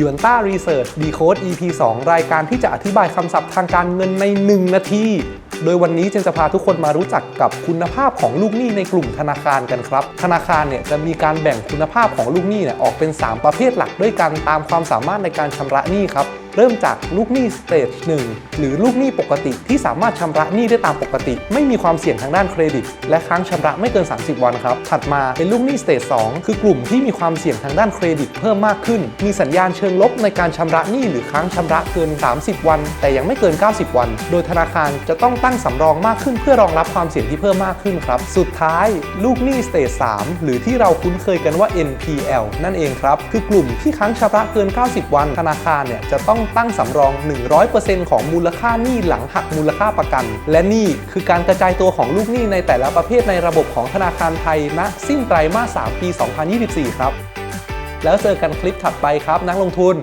y u a n t a Research Decode EP 2 รายการที่จะอธิบายคำศัพท์ทางการเงินใน 1 นาที โดยวันนี้เจนจะพาทุกคนมารู้จักกับคุณภาพของลูกหนี้ในกลุ่มธนาคารกันครับ ธนาคารเนี่ยจะมีการแบ่งคุณภาพของลูกหนี้เนี่ยออกเป็น 3 ประเภทหลักด้วยกันตามความสามารถในการชำระหนี้ครับ เริ่มจากลูกหนี้สเตจ1หรือลูกหนี้ปกติที่สามารถชำระหนี้ได้ตามปกติ ไม่มีความเสี่ยงทางด้านเครดิต และค้างชำระไม่เกิน 30 วันครับ ถัดมาเป็นลูกหนี้สเตจ2คือกลุ่มที่มีความเสี่ยงทางด้านเครดิตเพิ่มมากขึ้น มีสัญญาณเชิงลบในการชำระหนี้หรือค้างชำระเกิน 30 วัน แต่ยังไม่เกิน 90 วัน โดยธนาคารจะต้องตั้งสำรองมากขึ้น เพื่อรองรับความเสี่ยงที่เพิ่มมากขึ้นครับ สุดท้ายลูกหนี้สเตจ3หรือที่เราคุ้นเคยกันว่า NPL นั่นเองครับคือกลุ่มที่ค้างชำระเกิน 90 วัน ธนาคารเนี่ยจะต้องตั้งสำรอง 100%ของมูลค่าหนี้หลังหักมูลค่าประกัน และนี่คือการกระจายตัวของลูกหนี้ในแต่ละประเภทในระบบของธนาคารไทยณสิ้นไตรมาส 3 ปี 2024 ครับ แล้วเจอกันคลิปถัดไปครับนักลงทุน